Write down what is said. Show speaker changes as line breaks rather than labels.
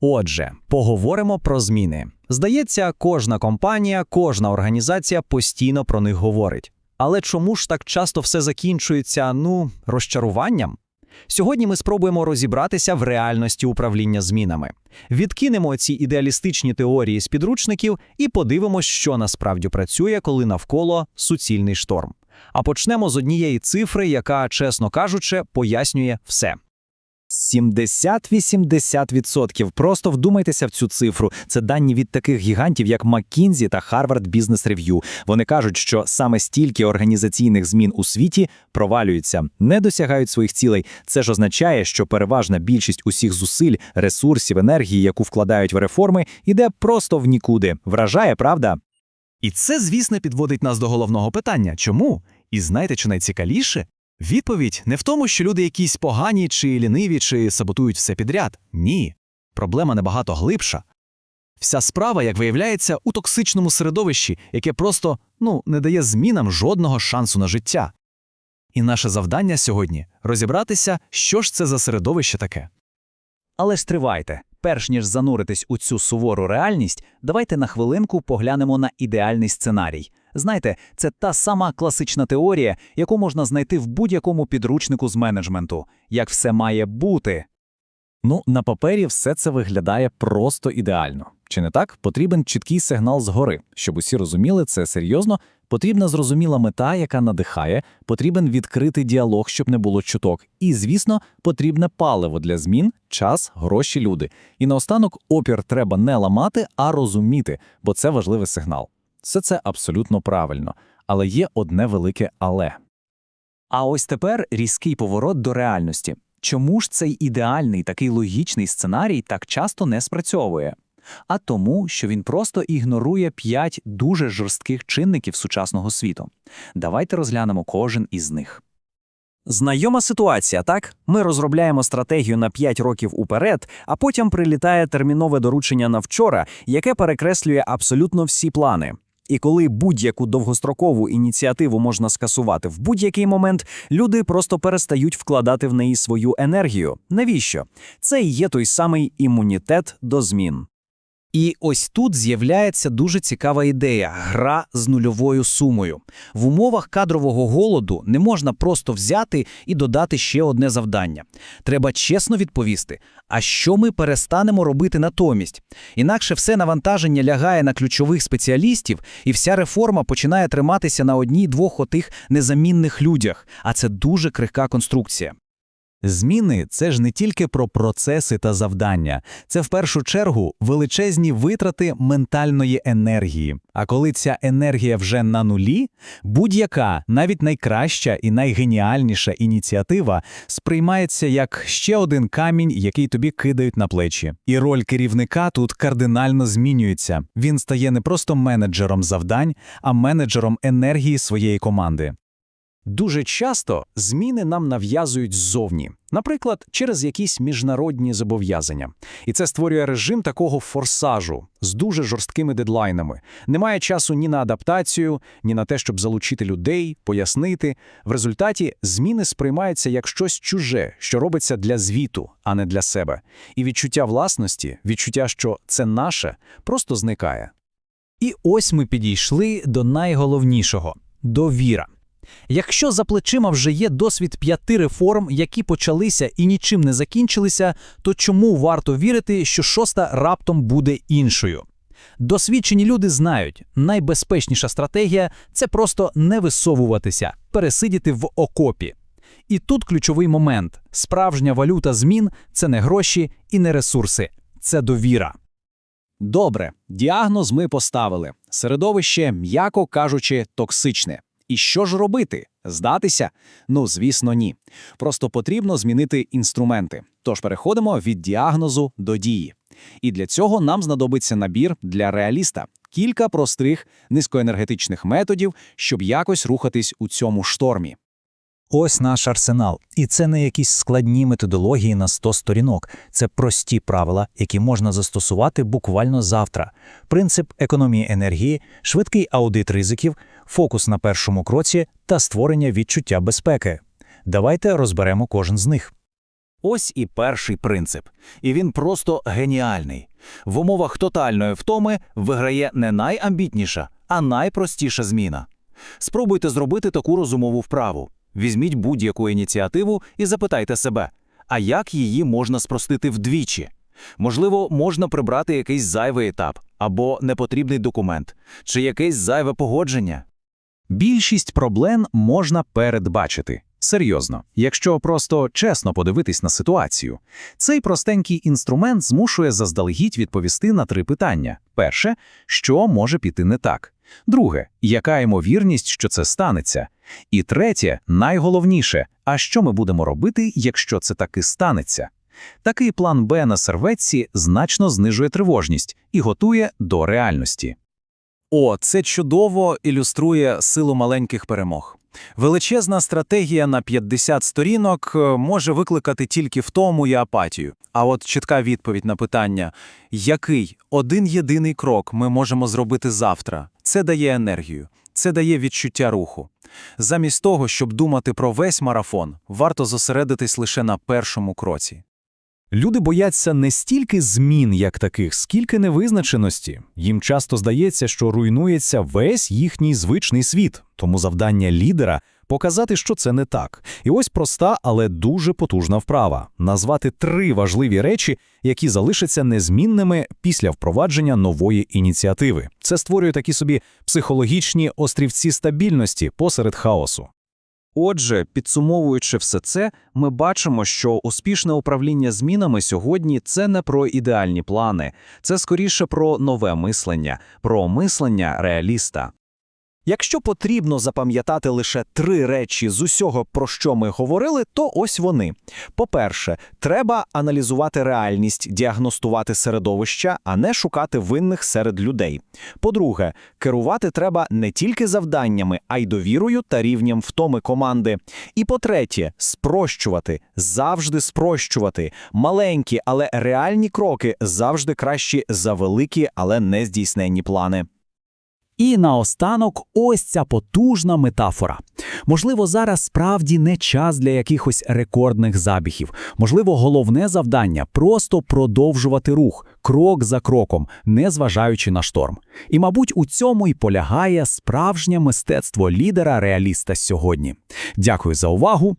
Отже, поговоримо про зміни. Здається, кожна компанія, кожна організація постійно про них говорить. Але чому ж так часто все закінчується, ну, розчаруванням? Сьогодні ми спробуємо розібратися в реальності управління змінами. Відкинемо ці ідеалістичні теорії з підручників і подивимось, що насправді працює, коли навколо суцільний шторм. А почнемо з однієї цифри, яка, чесно кажучи, пояснює все. 70-80%. Просто вдумайтеся в цю цифру. Це дані від таких гігантів, як McKinsey та Harvard Business Review. Вони кажуть, що саме стільки організаційних змін у світі провалюються, не досягають своїх цілей. Це ж означає, що переважна більшість усіх зусиль, ресурсів, енергії, яку вкладають в реформи, іде просто в нікуди. Вражає, правда? І це, звісно, підводить нас до головного питання: чому? І знаєте, що найцікавіше? Відповідь не в тому, що люди якісь погані чи ліниві, чи саботують все підряд. Ні. Проблема набагато глибша. Вся справа, як виявляється, у токсичному середовищі, яке просто ну, не дає змінам жодного шансу на життя. І наше завдання сьогодні розібратися, що ж це за середовище таке. Але ж тривайте, перш ніж зануритись у цю сувору реальність, давайте на хвилинку поглянемо на ідеальний сценарій. Знаєте, це та сама класична теорія, яку можна знайти в будь-якому підручнику з менеджменту, як все має бути. Ну, на папері все це виглядає просто ідеально. Чи не так? Потрібен чіткий сигнал згори, щоб усі розуміли це серйозно. Потрібна зрозуміла мета, яка надихає, потрібен відкритий діалог, щоб не було чуток. І, звісно, потрібне паливо для змін, час, гроші, люди. І наостанок опір треба не ламати, а розуміти, бо це важливий сигнал. Все це абсолютно правильно, але є одне велике але. А ось тепер різкий поворот до реальності. Чому ж цей ідеальний такий логічний сценарій так часто не спрацьовує? А тому, що він просто ігнорує п'ять дуже жорстких чинників сучасного світу. Давайте розглянемо кожен із них. Знайома ситуація, так? Ми розробляємо стратегію на 5 років уперед, а потім прилітає термінове доручення на вчора, яке перекреслює абсолютно всі плани. І коли будь-яку довгострокову ініціативу можна скасувати в будь-який момент, люди просто перестають вкладати в неї свою енергію. Навіщо? Це і є той самий імунітет до змін. І ось тут з'являється дуже цікава ідея гра з нульовою сумою. В умовах кадрового голоду не можна просто взяти і додати ще одне завдання. Треба чесно відповісти, а що ми перестанемо робити натомість? Інакше все навантаження лягає на ключових спеціалістів, і вся реформа починає триматися на одній-двох отих незамінних людях, а це дуже крихка конструкція. Зміни це ж не тільки про процеси та завдання, це в першу чергу величезні витрати ментальної енергії. А коли ця енергія вже на нулі, будь-яка, навіть найкраща і найгеніальніша ініціатива сприймається як ще один камінь, який тобі кидають на плечі. І роль керівника тут кардинально змінюється. Він стає не просто менеджером завдань, а менеджером енергії своєї команди. Дуже часто зміни нам нав'язують ззовні, наприклад, через якісь міжнародні зобов'язання. І це створює режим такого форсажу з дуже жорсткими дедлайнами. Немає часу ні на адаптацію, ні на те, щоб залучити людей, пояснити. В результаті зміни сприймаються як щось чуже, що робиться для звіту, а не для себе. І відчуття власності, відчуття, що це наше, просто зникає. І ось ми підійшли до найголовнішого довіра. Якщо за плечима вже є досвід п'яти реформ, які почалися і нічим не закінчилися, то чому варто вірити, що шоста раптом буде іншою? Досвідчені люди знають, найбезпечніша стратегія це просто не висовуватися, пересидіти в окопі. І тут ключовий момент: справжня валюта змін це не гроші і не ресурси, це довіра. Добре, діагноз ми поставили. Середовище, м'яко кажучи, токсичне. І що ж робити? Здатися? Ну, звісно, ні. Просто потрібно змінити інструменти. Тож переходимо від діагнозу до дії. І для цього нам знадобиться набір для реаліста, кілька простих низькоенергетичних методів, щоб якось рухатись у цьому штормі.
Ось наш арсенал. І це не якісь складні методології на 100 сторінок. Це прості правила, які можна застосувати буквально завтра. Принцип економії енергії, швидкий аудит ризиків, фокус на першому кроці та створення відчуття безпеки. Давайте розберемо кожен з них. Ось і перший принцип. І він просто геніальний. В умовах тотальної втоми виграє не найамбітніша, а найпростіша зміна. Спробуйте зробити таку розумову вправу. Візьміть будь-яку ініціативу і запитайте себе, а як її можна спростити вдвічі? Можливо, можна прибрати якийсь зайвий етап або непотрібний документ, чи якесь зайве погодження.
Більшість проблем можна передбачити. Серйозно, якщо просто чесно подивитись на ситуацію. Цей простенький інструмент змушує заздалегідь відповісти на три питання. Перше, що може піти не так. Друге, яка ймовірність, що це станеться. І третє, найголовніше, а що ми будемо робити, якщо це таки станеться. Такий план Б на серветці значно знижує тривожність і готує до реальності.
О, це чудово ілюструє силу маленьких перемог. Величезна стратегія на 50 сторінок е, може викликати тільки втому і апатію. А от чітка відповідь на питання, який один єдиний крок ми можемо зробити завтра, це дає енергію, це дає відчуття руху. Замість того, щоб думати про весь марафон, варто зосередитись лише на першому кроці.
Люди бояться не стільки змін, як таких, скільки невизначеності. Їм часто здається, що руйнується весь їхній звичний світ, тому завдання лідера показати, що це не так. І ось проста, але дуже потужна вправа назвати три важливі речі, які залишаться незмінними після впровадження нової ініціативи. Це створює такі собі психологічні острівці стабільності посеред хаосу.
Отже, підсумовуючи все це, ми бачимо, що успішне управління змінами сьогодні це не про ідеальні плани, це скоріше про нове мислення, про мислення реаліста.
Якщо потрібно запам'ятати лише три речі з усього, про що ми говорили, то ось вони. По-перше, треба аналізувати реальність, діагностувати середовища, а не шукати винних серед людей. По-друге, керувати треба не тільки завданнями, а й довірою та рівнем втоми команди. І по-третє, спрощувати, завжди спрощувати. Маленькі, але реальні кроки завжди кращі за великі, але не здійсненні плани.
І наостанок ось ця потужна метафора. Можливо, зараз справді не час для якихось рекордних забігів. Можливо, головне завдання просто продовжувати рух, крок за кроком, не зважаючи на шторм. І, мабуть, у цьому й полягає справжнє мистецтво лідера реаліста сьогодні. Дякую за увагу.